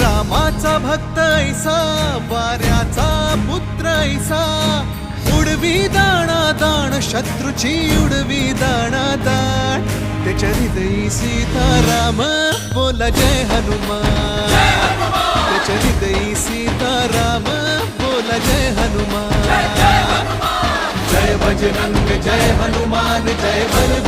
रामाचा भक्त ऐसा वाऱ्याचा पुत्र ऐसा. उडवी दाणा दाण शत्रूची उडवी दाणा दाण. त्याच्या हृदयी सीताराम बोला जय हनुमान. त्याच्या हृदयी सीताराम बोला जय हनुमान. जय बजरंग जय हनुमान जय बल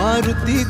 മാരുതി